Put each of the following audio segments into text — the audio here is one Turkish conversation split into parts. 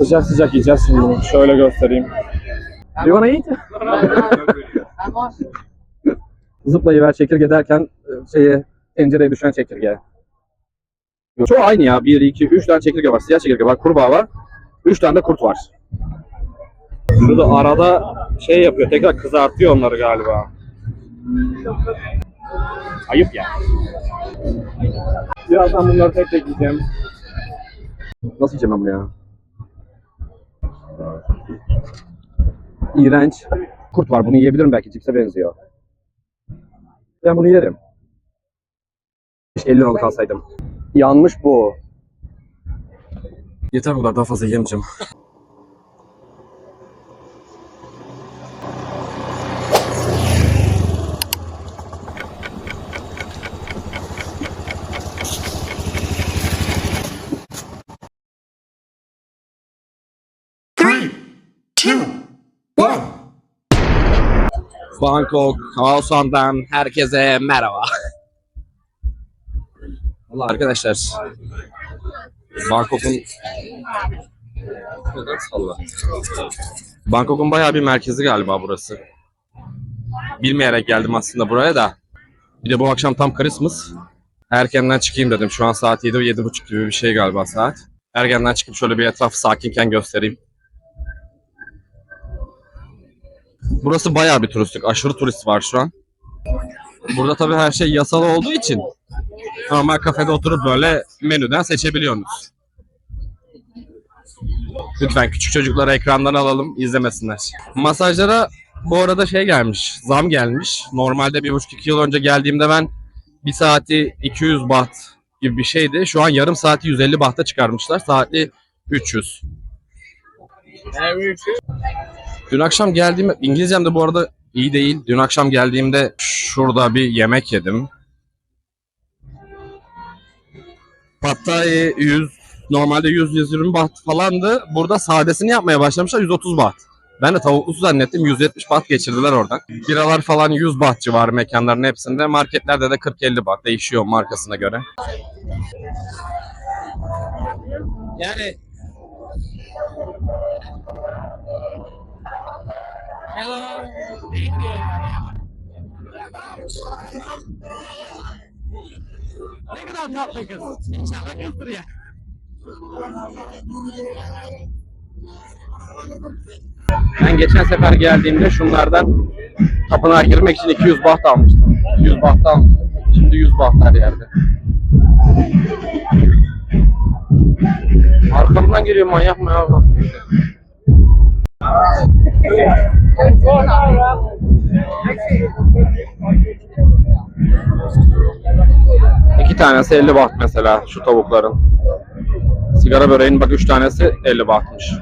Sıcak sıcak yiyeceğiz şimdi bunu. Şöyle göstereyim. Do you wanna eat? Zıplayıver çekirge derken e, şeye tencereye düşen çekirge. Çoğu aynı ya. 1, 2, 3 tane çekirge var. Siyah çekirge var. Kurbağa var. 3 tane de kurt var. Şurada arada şey yapıyor. Tekrar kızartıyor onları galiba. Ayıp ya. Birazdan bunları tek tek yiyeceğim. Nasıl yiyeceğim bunu ya? İğrenç. Kurt var. Bunu yiyebilirim belki. Cipse benziyor. Ben bunu yerim. Keşke 50 liralık alsaydım. Yanmış bu. Yeter bu kadar. Daha fazla yiyemeyeceğim. Bangkok, Haosan'dan herkese merhaba. Valla arkadaşlar Bangkok'un. Bangkok'un bayağı bir merkezi galiba burası. Bilmeyerek geldim aslında buraya da. Bir de bu akşam tam Christmas. Erkenden çıkayım dedim. Şu an saat 7 7.30 gibi bir şey galiba saat. Erkenden çıkıp şöyle bir etrafı sakinken göstereyim. Burası bayağı bir turistik. Aşırı turist var şu an. Burada tabii her şey yasal olduğu için normal kafede oturup böyle menüden seçebiliyorsunuz. Lütfen küçük çocukları ekrandan alalım, izlemesinler. Masajlara bu arada şey gelmiş, zam gelmiş. Normalde bir buçuk iki yıl önce geldiğimde ben bir saati 200 baht gibi bir şeydi. Şu an yarım saati 150 bahta çıkarmışlar. Saatli 300. Dün akşam geldiğimde, İngilizcem de bu arada iyi değil. Dün akşam geldiğimde şurada bir yemek yedim. Pattaya 100, normalde 100-120 baht falandı. Burada sadesini yapmaya başlamışlar 130 baht. Ben de tavuklusu zannettim 170 baht geçirdiler oradan. Biralar falan 100 baht civarı mekanların hepsinde. Marketlerde de 40-50 baht değişiyor markasına göre. Yani ne kadar tatlı kız. İnşallah kızdır ya. Ben geçen sefer geldiğimde şunlardan tapınağa girmek için 200 baht almıştım. 100 baht almıştım. Şimdi 100 baht her yerde. Arkamdan geliyor manyak mı ya? İki tanesi 50 baht mesela şu tavukların. Sigara böreğinin bak üç tanesi 50 bahtmış.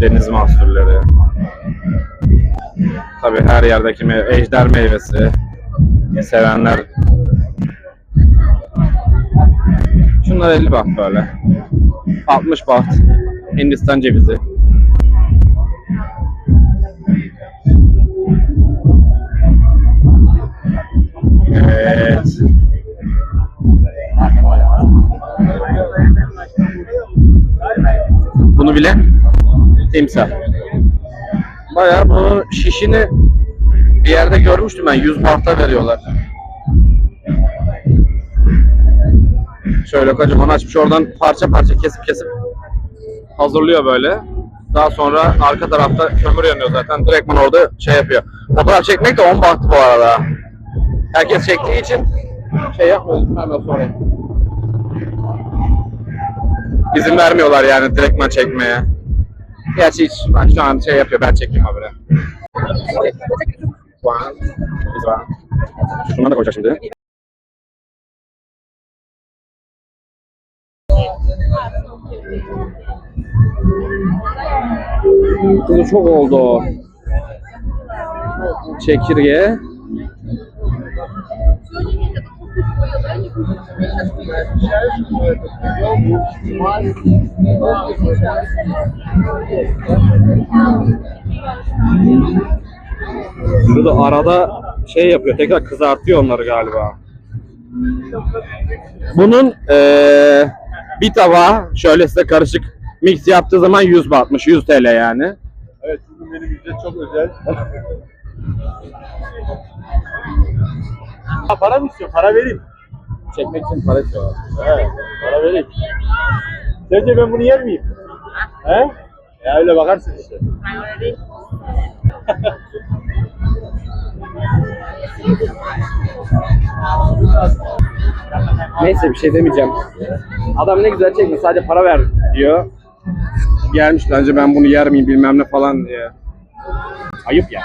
Deniz mahsulleri. Tabi her yerdeki meyve, ejder meyvesi. Sevenler. Şunlar 50 baht böyle. 60 baht. Hindistan cevizi. Evet. Bunu bile timsah. Bayağı bu şişini bir yerde görmüştüm ben 100 bahta veriyorlar. Şöyle kocaman açmış oradan parça parça kesip kesip hazırlıyor böyle. Daha sonra arka tarafta kömür yanıyor zaten. Direktman orada şey yapıyor. Fotoğraf çekmek de 10 bahtı bu arada. Herkes çektiği için şey yapmıyoruz hemen sonra. İzin vermiyorlar yani direktman çekmeye. Gerçi hiç ben şu an şey yapıyor ben çekeyim habire. Şunları da koyacağım şimdi. Kızı çok oldu. Çekirge. Şurada arada şey yapıyor tekrar kızartıyor onları galiba. Bunun eee, bir tabağı şöyle size karışık mix yaptığı zaman 100 batmış. 100 TL yani. Evet bugün benim ücret çok özel. ha, para mı istiyorsun? Para vereyim. Çekmek için para istiyorlar. He, para vereyim. Sence ben bunu yer miyim? He? Ya öyle bakarsın işte. Neyse bir şey demeyeceğim. Adam ne güzel çekmiş sadece para ver diyor. Gelmiş bence ben bunu yer miyim bilmem ne falan diye. Ayıp ya.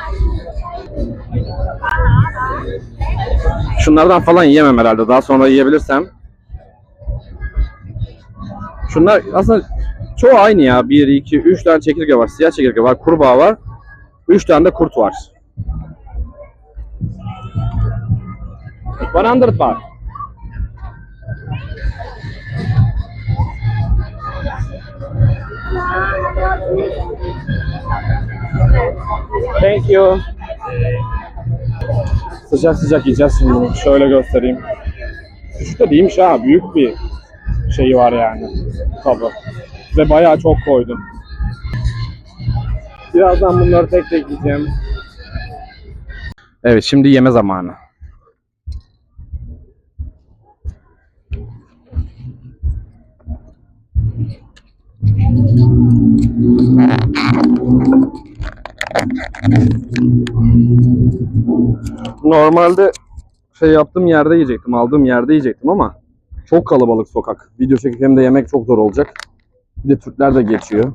Şunlardan falan yiyemem herhalde. Daha sonra yiyebilirsem. Şunlar aslında çoğu aynı ya. 1, 2, 3 tane çekirge var. Siyah çekirge var. Kurbağa var. 3 tane de kurt var. 100 baht. Thank you. Sıcak sıcak yiyeceğiz şimdi. Şöyle göstereyim. Küçük de değilmiş ha. Büyük bir şeyi var yani. Kabı. Ve bayağı çok koydum. Birazdan bunları tek tek yiyeceğim. Evet şimdi yeme zamanı. Normalde şey yaptığım yerde yiyecektim, aldığım yerde yiyecektim ama çok kalabalık sokak. Video çekip hem de yemek çok zor olacak. Bir de Türkler de geçiyor.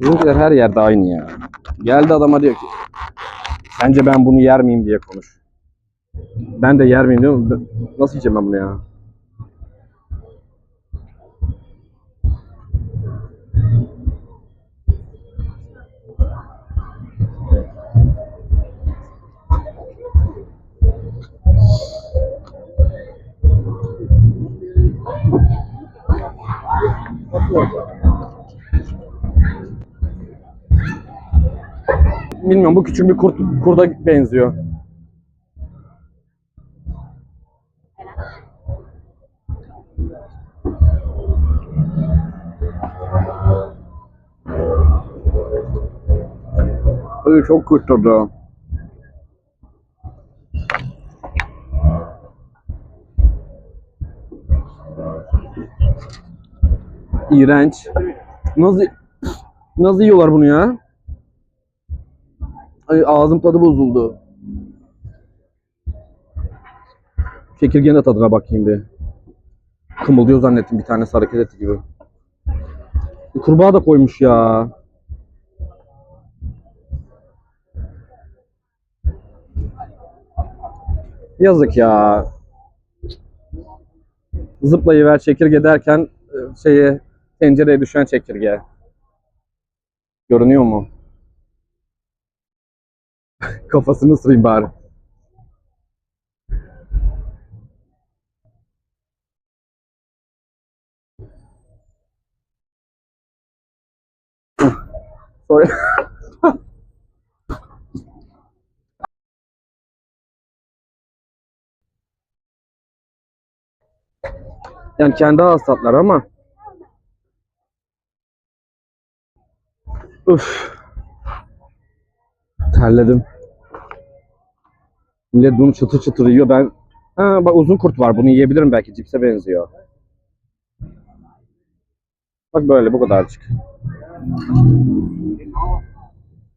Bizimkiler her yerde aynı ya. Geldi adama diyor ki sence ben bunu yer miyim diye konuş. Ben de yer miyim diyorum. Nasıl yiyeceğim ben bunu ya? Bilmiyorum bu küçük bir kurt kurda benziyor. Ay çok kötü tadı. İğrenç. Nasıl nasıl yiyorlar bunu ya? Ay ağzım tadı bozuldu. Çekirgenin de tadına bakayım bir. Kımıldıyor zannettim bir tanesi hareket etti gibi. Kurbağa da koymuş ya. Yazık ya. Zıplayıver çekirge derken e, şeye tencereye düşen çekirge. Görünüyor mu? Kafasını ısırayım bari. Sorry. yani kendi ağız tatlar ama Üf. Terledim. Millet bunu çıtır çıtır yiyor. Ben ha, bak uzun kurt var. Bunu yiyebilirim belki. Cipse benziyor. Bak böyle bu kadarcık.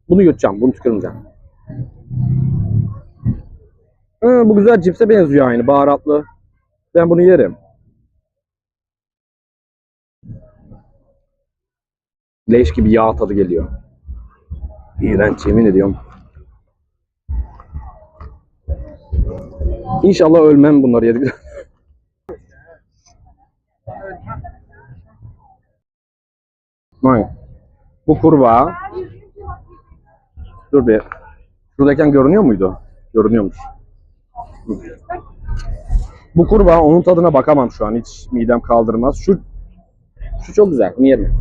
Bunu yutacağım. Bunu tükürmeyeceğim. Ha, bu güzel cipse benziyor aynı. Baharatlı. Ben bunu yerim. Leş gibi yağ tadı geliyor. İğrenç yemin ediyorum. İnşallah ölmem bunları yedik. Vay. Bu kurbağa. Dur bir. Şuradayken görünüyor muydu? Görünüyormuş. Bu kurbağa onun tadına bakamam şu an. Hiç midem kaldırmaz. Şu şu çok güzel. Bunu yerim.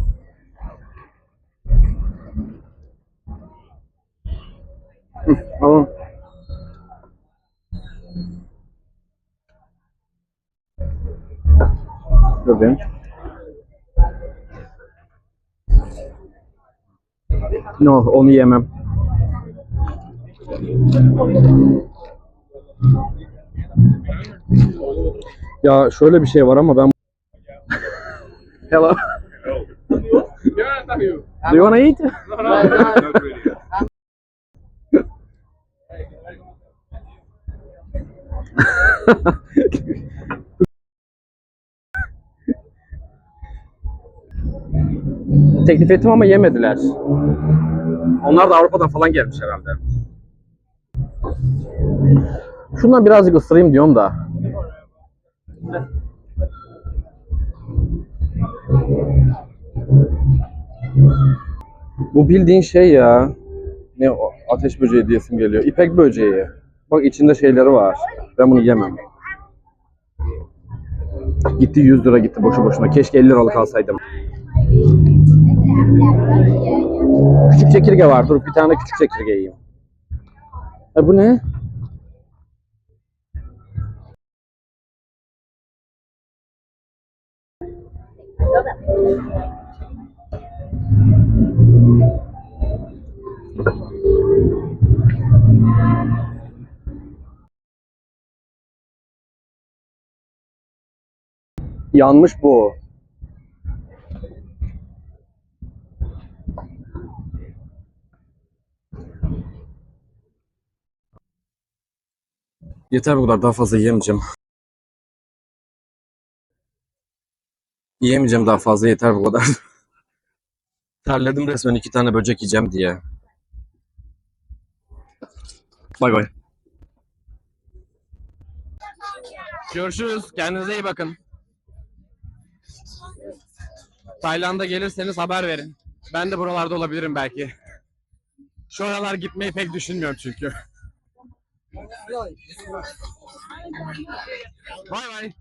Tamam. Bebeğim. No, onu yemem. Ya şöyle bir şey var ama ben Hello. Do you wanna eat? Teklif ettim ama yemediler. Onlar da Avrupa'dan falan gelmiş herhalde. Şundan birazcık ısırayım diyorum da. Bu bildiğin şey ya. Ne o ateş böceği diyesim geliyor. İpek böceği. Bak içinde şeyleri var. Ben bunu yemem. Gitti 100 lira gitti boşu boşuna. Keşke 50 liralık alsaydım. Küçük çekirge var. Dur bir tane küçük çekirge yiyeyim. E bu ne? Yanmış bu. Yeter bu kadar daha fazla yiyemeyeceğim. Yiyemeyeceğim daha fazla yeter bu kadar. Terledim resmen iki tane böcek yiyeceğim diye. Bay bay. Görüşürüz. Kendinize iyi bakın. Tayland'a gelirseniz haber verin. Ben de buralarda olabilirim belki. Şu aralar gitmeyi pek düşünmüyorum çünkü. Bay bay.